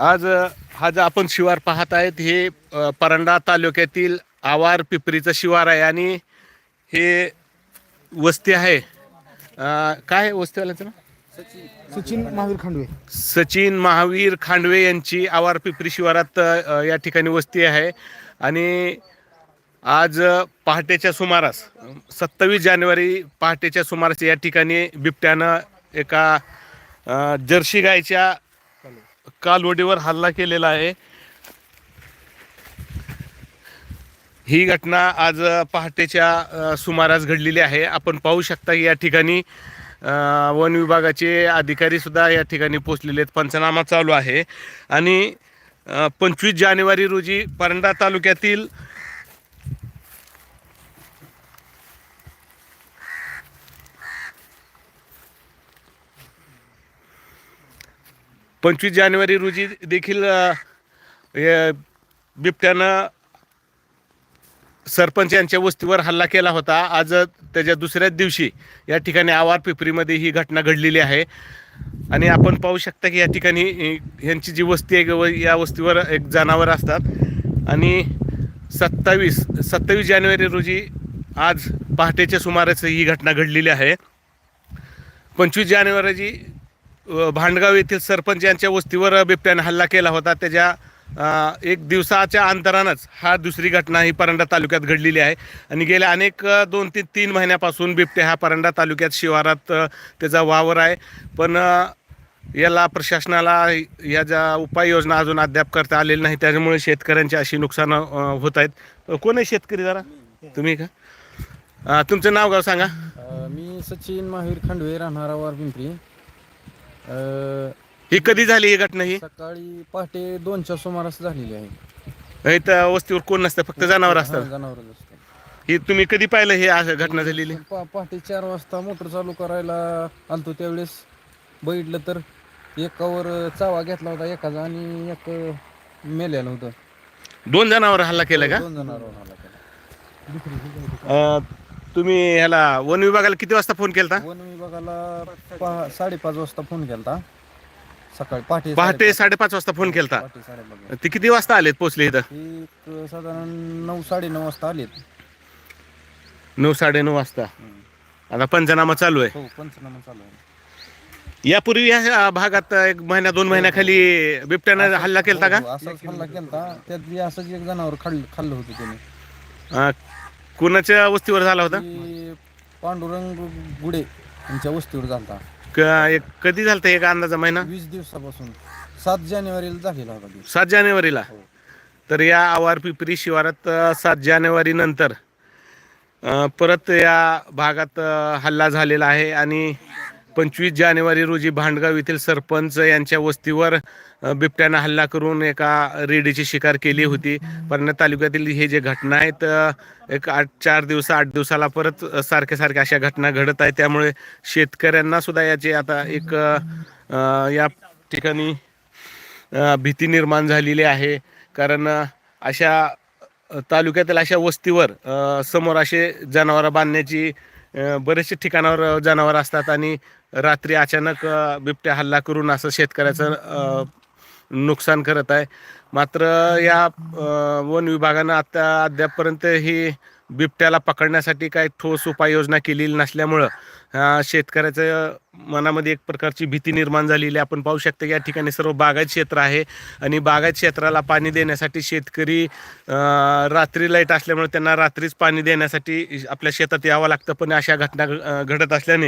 आज हा जो आपण शिवार पाहत आहेत हे परंडा तालुक्यातील आवार पिपरीचं शिवार आहे आणि हे वस्ती आहे. काय वस्तीवाल्याचं नाव? सचिन महावीर खांडवे. सचिन महावीर खांडवे यांची आवार पिपरी शिवारात या ठिकाणी वस्ती आहे. आणि आज पहाटेच्या सुमारास सत्तावीस जानेवारी पहाटेच्या सुमारास या ठिकाणी बिबट्यानं एका जर्सी गायच्या कालवडीवर हल्ला केलेला आहे. ही घटना आज पहाटेच्या सुमारास घडलेली आहे. आपण पाहू शकता की या ठिकाणी वन विभागाचे अधिकारी सुद्धा या ठिकाणी पोचलेले आहेत. पंचनामा चालू आहे. आणि पंचवीस जानेवारी रोजी परंडा तालुक्यातील पंचवीस जानेवारी रोजी देखील हे बिबट्यानं सरपंच यांच्या वस्तीवर हल्ला केला होता. आज त्याच्या दुसऱ्याच दिवशी या ठिकाणी आवार पिपरीमध्ये ही घटना घडलेली आहे. आणि आपण पाहू शकता की या ठिकाणी यांची ह्यांची जी वस्ती आहे व या वस्तीवर एक जनावर असतात. आणि सत्तावीस सत्तावीस जानेवारी रोजी आज पहाटेच्या सुमारास ही घटना घडलेली आहे. पंचवीस जानेवारीची भांडगाव येथील सरपंच यांच्या वस्तीवर बिबट्याने हल्ला केला होता. त्याच्या एक दिवसाच्या अंतरानंच हा दुसरी घटना ही परंडा तालुक्यात घडलेली आहे. आणि गेल्या अनेक दोन ते तीन महिन्यापासून बिबट्या हा परंडा तालुक्यात शिवारात त्याचा वावर आहे. पण याला प्रशासनाला या ज्या उपाययोजना अजून अद्याप करता आलेल्या नाही त्याच्यामुळे शेतकऱ्यांची अशी नुकसान होत आहेत. कोण आहे शेतकरी जरा? तुम्ही का? तुमचं नाव गाव सांगा. मी सचिन महावीर खांडवे राहणारा वार पिंपरी. अ, ही कधी झाली ही घटना ही? सकाळी पहाटे दोनच्या सुमारास झालेली आहे. इथं वस्तीवर कोण नसतं फक्त जनावर असतात? जनावरच असतं ही तुम्ही कधी पाहिलं हे घटना झालेली? पहाटे चार वाजता मोटर चालू करायला आलतो त्यावेळेस. बघितलं तर एकावर चावा घेतला होता एकाचा आणि एक मेलेलं होतं. दोन जनावर हल्ला केला का? दोन जणांवर हल्ला केला. अं, तुम्ही ह्याला वन विभागाला किती वाजता फोन केला वन विभागाला पहा साडेपाच वाजता फोन केला सकाळी पहाटे पहाटे साडेपाच वाजता फोन केला पहाटे साडेपाच ते किती वाजता आलेत पोचले इथं? एक साधारण नऊ साडेनऊ वाजता आलेत. नऊ साडेनऊ वाजता. आता पंचनामा चालू आहे. हो पंचनामा चालू आहे. यापूर्वी या भागात एक महिन्या दोन महिन्याखाली बिबट्यानं हल्ला केला का? हो, असाच हल्ला केलता. त्यात बी असंच एक जनावर खाल्लं खाल्लं होतं त्याने. अं, कुणाच्या वस्तीवर झाला होता? ती पांडुरंग गुडे यांच्या वस्तीवर झालता. क- एक कधी झालता एक अंदाजा महिना? वीस दिवसापासून. सात जानेवारीला झालेला होता दिवस. सात जानेवारीला? हो. तर या आवार पिपरी शिवारात अ, सात जानेवारी नंतर अ, परत या भागात अ, हल्ला झालेला आहे आणि पंचवीस जानेवारी रोजी भांडगाव येथील सरपंच यांच्या वस्तीवर बिबट्यानं हल्ला करून एका रेडीची शिकार केली होती. पण तालुक्यातील हे जे घटना आहेत एक आठ चार दिवस आठ दिवसाला परत सारख्या सारख्या अशा घटना घडत आहेत. त्यामुळे शेतकऱ्यांना सुद्धा याचे आता एक या ठिकाणी भीती निर्माण झालेली आहे. कारण अशा तालुक्यातील अशा वस्तीवर समोर असे जनावरं बांधण्याची बरेचसे ठिकाणावर जनावर असतात आणि रात्री अचानक बिबट्या हल्ला करून असं शेतकऱ्याचं नुकसान करत आहे. मात्र या वन विभागानं आता अद्यापपर्यंत ही बिबट्याला पकडण्यासाठी काही ठोस उपाययोजना केलेली नसल्यामुळं शेतकऱ्याचं मनामध्ये एक प्रकारची भीती निर्माण झालेली आहे. आपण पाहू शकतो की या ठिकाणी सर्व बागायत क्षेत्र आहे आणि बागायत क्षेत्राला पाणी देण्यासाठी शेतकरी रात्री लाइट असल्यामुळे त्यांना रात्रीच पाणी देण्यासाठी आपल्या शेतात यावं लागतं. पण अशा घटना घडत असल्याने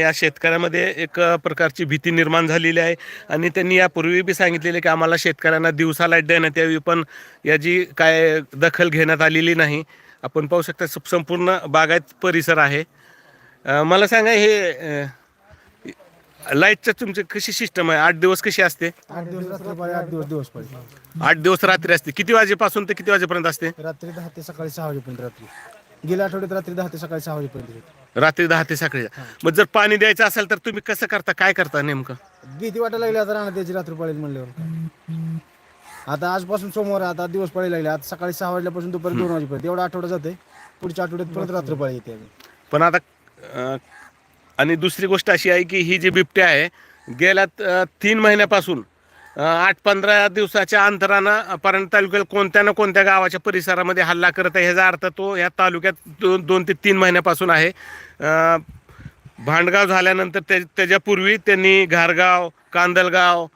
या शेतकऱ्यामध्ये एक प्रकारची भीती निर्माण झालेली आहे. आणि त्यांनी यापूर्वी बी सांगितलेले की आम्हाला शेतकऱ्यांना दिवसा लाइट देण्यात यावी पण याची काय दखल घेण्यात आलेली नाही. आपण पाहू शकता संपूर्ण बागायत परिसर आहे. मला सांगा हे लाईटचं तुमची कशी सिस्टम आहे? आठ दिवस कशी असते? आठ दिवस रात्री पाळी आठ दिवस दिवस पाळी. आठ दिवस रात्री असते. किती वाजेपासून ते किती वाजेपर्यंत असते? रात्री दहा ते सकाळी सहा वाजेपर्यंत रात्री. गेल्या आठवड्यात रात्री दहा ते सकाळी सहा वाजेपर्यंत होती. रात्री दहा ते सकाळी. मग जर पाणी द्यायचं असेल तर तुम्ही कसं करता? काय करता नेमकं? भीती वाटायला लागली आता राहणार त्याची रात्री पाळी म्हणल्यावर. आता आजपासून सोमवार आहे, आता दिवस पाळी लागली. आता सकाळी सहा वाजल्यापासून दुपारी दोन वाजेपर्यंत. एवढा आठवडा जाते पुढच्या आठवड्यात परत रात्र पाळी येते आम्ही. पण आता आणि दुसरी गोष्ट अशी आहे की ही जी बिबट्या आहे गेल्या तीन महिन्यापासून आठ पंधरा दिवसाच्या अंतरानं परंत तालुक्यात कोणत्या ना कोणत्या गावाच्या परिसरामध्ये हल्ला करत आहे ह्याचा अर्थ तो या तालुक्यात दोन दोन ते तीन महिन्यापासून आहे. भांडगाव झाल्यानंतर त्या त्याच्यापूर्वी त्यांनी घारगाव कांदलगाव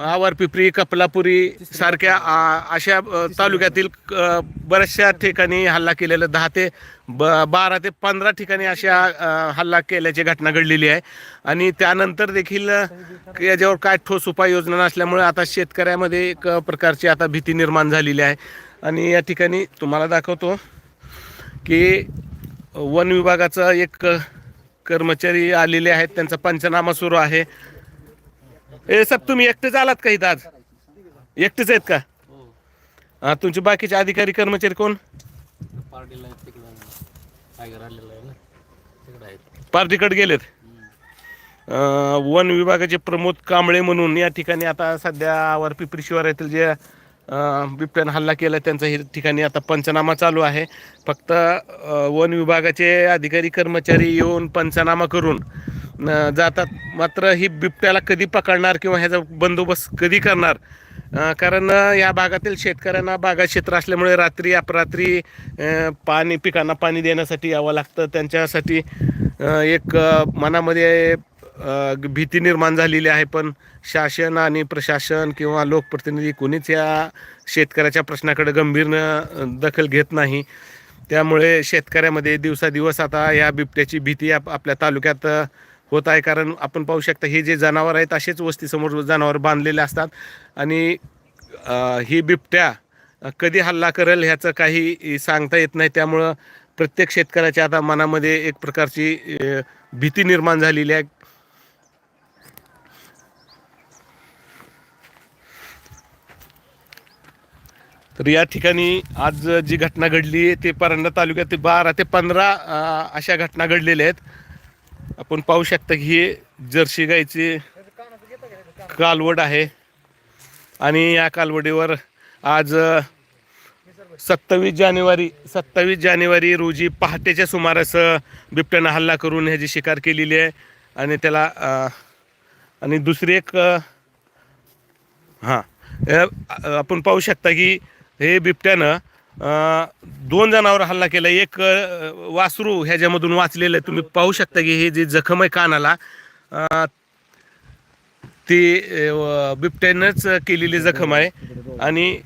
आवरपिपरी कपलापुरी सारख्या आ, अशा तालुक्यातील बऱ्याचशा ठिकाणी हल्ला केलेला दहा ते ब बारा ते पंधरा ठिकाणी अशा हल्ला केल्याची घटना घडलेली आहे. आणि त्यानंतर देखील याच्यावर काय ठोस उपाययोजना नसल्यामुळे आता शेतकऱ्यामध्ये एक प्रकारची आता भीती निर्माण झालेली आहे. आणि या ठिकाणी तुम्हाला दाखवतो की वन विभागाचा एक कर्मचारी आलेले आहेत त्यांचा पंचनामा सुरू आहे. ए साहेब तुम्ही एकटेच आलात का इथं आज? एकटेच आहेत का? हा. तुमचे बाकीचे अधिकारी कर्मचारी कोण? पार्टीकडे गेलेत. अं, वन विभागाचे प्रमोद कांबळे म्हणून या ठिकाणी आता सध्या वर पिपरी शिवार येथील जे अं, बिबट्यानं हल्ला केला त्यांचा हे ठिकाणी आता पंचनामा चालू आहे. फक्त अं, वन विभागाचे अधिकारी कर्मचारी येऊन पंचनामा करून जातात. मात्र ही बिबट्याला कधी पकडणार किंवा ह्याचा बंदोबस्त कधी करणार? कारण या भागातील शेतकऱ्यांना बागा क्षेत्र असल्यामुळे रात्री अपरात्री पाणी पिकांना पाणी देण्यासाठी यावं लागतं. त्यांच्यासाठी एक मनामध्ये भीती निर्माण झालेली आहे. पण शासन आणि प्रशासन किंवा लोकप्रतिनिधी कोणीच या शेतकऱ्याच्या प्रश्नाकडे गंभीरनं दखल घेत नाही. त्यामुळे शेतकऱ्यामध्ये दिवसादिवस आता या बिबट्याची भीती आप आपल्या तालुक्यात होत आहे कारण आपण पाहू शकता हे जे जनावर आहेत असेच वस्तीसमोर जनावर बांधलेले असतात. आणि ही बिबट्या कधी हल्ला करेल ह्याचं काही सांगता येत नाही. त्यामुळं प्रत्येक शेतकऱ्याच्या आता मनामध्ये एक प्रकारची भीती निर्माण झालेली आहे. तर या ठिकाणी आज जी घटना घडली ते परंडा तालुक्यात बारा ते पंधरा अशा घटना घडलेल्या आहेत. आपण पाहू शकता की ही जर्सी गाईची कालवड आहे. आणि या कालवडीवर आज सत्तावीस जानेवारी सत्तावीस जानेवारी रोजी पहाटेच्या सुमारास बिबट्यानं हल्ला करून ह्याची शिकार केलेली आहे. आणि त्याला आणि दुसरी एक हां आपण पाहू शकता की हे बिबट्यानं दोन जणांवर हल्ला केला. एक वासरू ह्याच्यामधून वाचलेलं आहे. तुम्ही पाहू शकता की हे जे जखम आहे कानाला ती बिबट्यानंच केलेली जखम आहे. आणि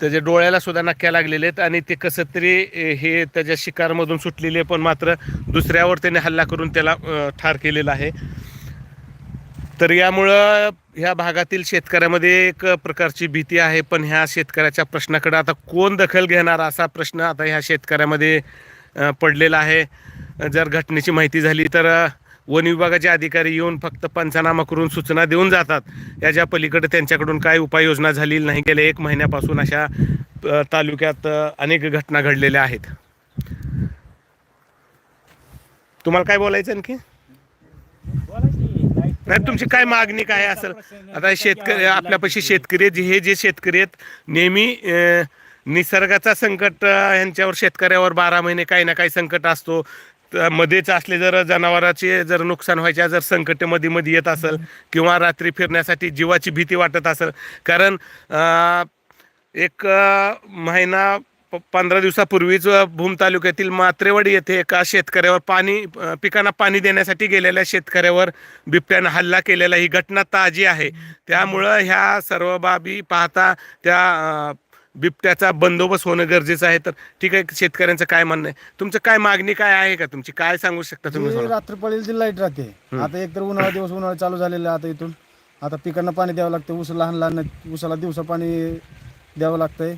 त्याच्या डोळ्याला सुद्धा नक्क्या लागलेले आहेत. आणि ते कसं तरी हे त्याच्या शिकारमधून सुटलेले पण मात्र दुसऱ्यावर त्याने हल्ला करून त्याला ठार केलेला आहे. तर यामुळं ह्या भागातील शेतकऱ्यामध्ये एक प्रकारची भीती आहे. पण ह्या शेतकऱ्याच्या प्रश्नाकडे आता कोण दखल घेणार असा प्रश्न आता ह्या शेतकऱ्यामध्ये पडलेला आहे. जर घटनेची माहिती झाली तर वन विभागाचे अधिकारी येऊन फक्त पंचनामा करून सूचना देऊन जातात. याच्या पलीकडे त्यांच्याकडून काय उपाययोजना झालेली नाही गेल्या एक महिन्यापासून अशा तालुक्यात अनेक घटना घडलेल्या आहेत. तुम्हाला काय बोलायचं आणखी? नाही तुमची काय मागणी काय असेल? आता शेतकरी आपल्यापाशी शेतकरी आहेत, हे जे शेतकरी आहेत नेहमी निसर्गाचा संकट ह्यांच्यावर यांच्यावर शेतकऱ्यावर बारा महिने काही ना काही संकट असतो. मध्येच असले जर जनावराचे जर नुकसान व्हायच्या जर संकटमध्ये मध्ये येत असेल किंवा रात्री फिरण्यासाठी जीवाची भीती वाटत असेल. कारण एक महिना प- पंधरा दिवसापूर्वीच भूम तालुक्यातील मात्रेवाडी येथे एका शेतकऱ्यावर पाणी पिकांना पाणी देण्यासाठी गेलेल्या शेतकऱ्यावर बिबट्यानं हल्ला केलेला ही घटना ताजी आहे. त्यामुळं ह्या सर्व बाबी पाहता त्या बिबट्याचा बंदोबस्त होणं गरजेचं आहे. तर ठीक आहे शेतकऱ्यांचं काय म्हणणं आहे? तुमचं काय मागणी काय आहे का तुमची? काय सांगू शकता तुम्ही? रात्रपाळी जी लाइट राहते. आता एकतर उन्हाळा दिवस उन्हाळा चालू झालेला आता इथून. आता पिकांना पाणी द्यावं लागतं ऊस लहान लहान ऊसाला दिवसा पाणी द्यावं लागतंय.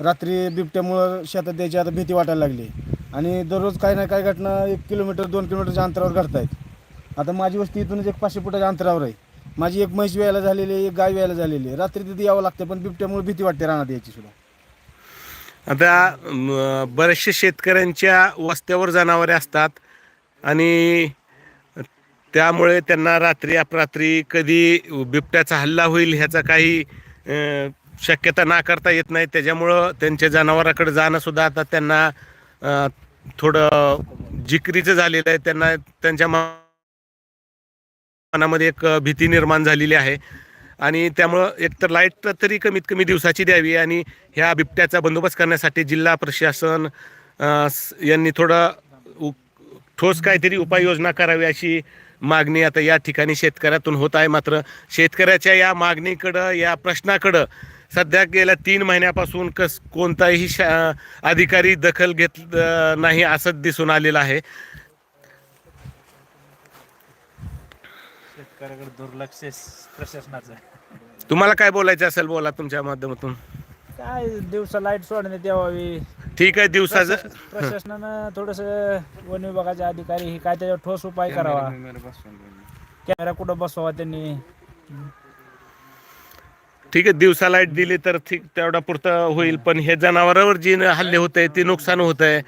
रात्री बिबट्यामुळं शेतात द्यायची आता भीती वाटायला लागली. आणि दररोज काही ना काही घटना एक किलोमीटर दोन किलोमीटरच्या अंतरावर घडत आहेत आता माझी वस्ती इथूनच एक पाचशे फुटाच्या अंतरावर आहे. माझी एक म्हैस व्यायला झालेली आहे एक गाय व्यायला झालेली आहे. रात्री तिथे यावं लागतं पण बिबट्यामुळे भीती वाटते रानात यायची सुद्धा. आता म, बरेचसे शेतकऱ्यांच्या वस्त्यावर जनावरे असतात आणि त्यामुळे त्यांना रात्री अपरात्री कधी बिबट्याचा हल्ला होईल ह्याचा काही शक्यता नाकारता येत नाही. त्याच्यामुळं त्यांच्या जनावराकडे जाणंसुद्धा आता त्यांना थोडं जिकरीचं झालेलं आहे. त्यांना त्यांच्या मनामध्ये एक भीती निर्माण झालेली आहे. आणि त्यामुळं एकतर लाइट तरी कमीत कमी दिवसाची द्यावी आणि ह्या बिबट्याचा बंदोबस्त करण्यासाठी जिल्हा प्रशासन यांनी थोडं उ- ठोस काहीतरी उपाययोजना करावी अशी मागणी आता या ठिकाणी शेतकऱ्यातून होत आहे. मात्र शेतकऱ्याच्या या मागणीकडं या प्रश्नाकडं सध्या गेल्या तीन महिन्यापासून कस कोणताही शा अधिकारी दखल घेत नाही असं दिसून आलेलं आहे. शेतकऱ्याकडे दुर्लक्ष प्रशासनाचं. तुम्हाला काय बोलायचं असेल बोला तुमच्या माध्यमातून. काय दिवसा लाइट सोडण्यात यावी ठीक आहे दिवसाचं. प्रशासनानं थोडस वन विभागाचे अधिकारी हे काय त्याच्यावर ठोस उपाय करावा. कॅमेरा कुठं बसवा त्यांनी. ठीक आहे दिवसा लाइट दिली तर ठीक तेवढा पुरतं होईल. पण हे जनावरांवर जी हल्ले होत आहे ते नुकसान होत आहे.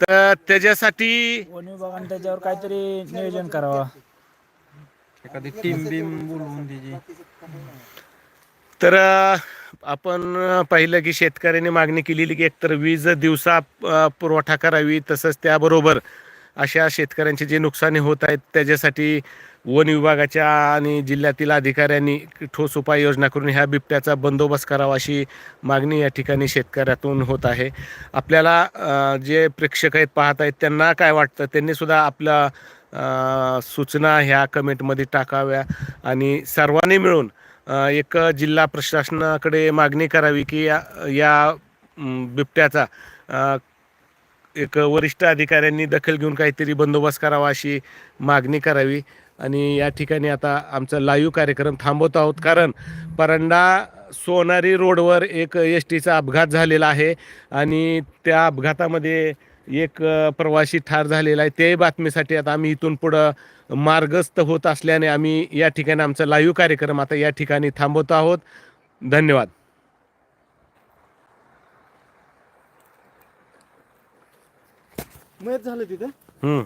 तर त्याच्यासाठी वन विभागाने त्याच्यावर काहीतरी नियोजन करावा. एखादी टीम बीम बोलवून त्याची तर अ, आपण पाहिलं की शेतकऱ्यांनी मागणी केलेली की एकतर वीज दिवसा अ, पुरवठा करावी तसंच त्याबरोबर अशा शेतकऱ्यांचे जे नुकसानी होत आहेत त्याच्यासाठी वन विभागाच्या आणि जिल्ह्यातील अधिकाऱ्यांनी ठोस उपाययोजना करून ह्या बिबट्याचा बंदोबस्त करावा अशी मागणी या ठिकाणी शेतकऱ्यातून होत आहे. आपल्याला जे प्रेक्षक आहेत पाहत आहेत त्यांना काय वाटतं? त्यांनीसुद्धा आपल्या सूचना ह्या कमेंटमध्ये टाकाव्या आणि सर्वांनी मिळून एक जिल्हा प्रशासनाकडे मागणी करावी की या या बिबट्याचा एक वरिष्ठ अधिकाऱ्यांनी दखल घेऊन काहीतरी बंदोबस्त करावा अशी मागणी करावी. आणि या ठिकाणी आता आमचा लाईव्ह कार्यक्रम थांबवत आहोत. कारण परंडा सोनारी रोडवर एक एस टीचा अपघात झालेला आहे आणि त्या अपघातामध्ये एक प्रवासी ठार झालेला आहे. त्याही बातमीसाठी आता आम्ही इथून पुढं मार्गस्थ होत असल्याने आम्ही या ठिकाणी आमचा लाईव्ह कार्यक्रम आता या ठिकाणी थांबवतो आहोत. धन्यवाद. झालं तिथं? हम्म.